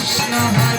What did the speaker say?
Krishna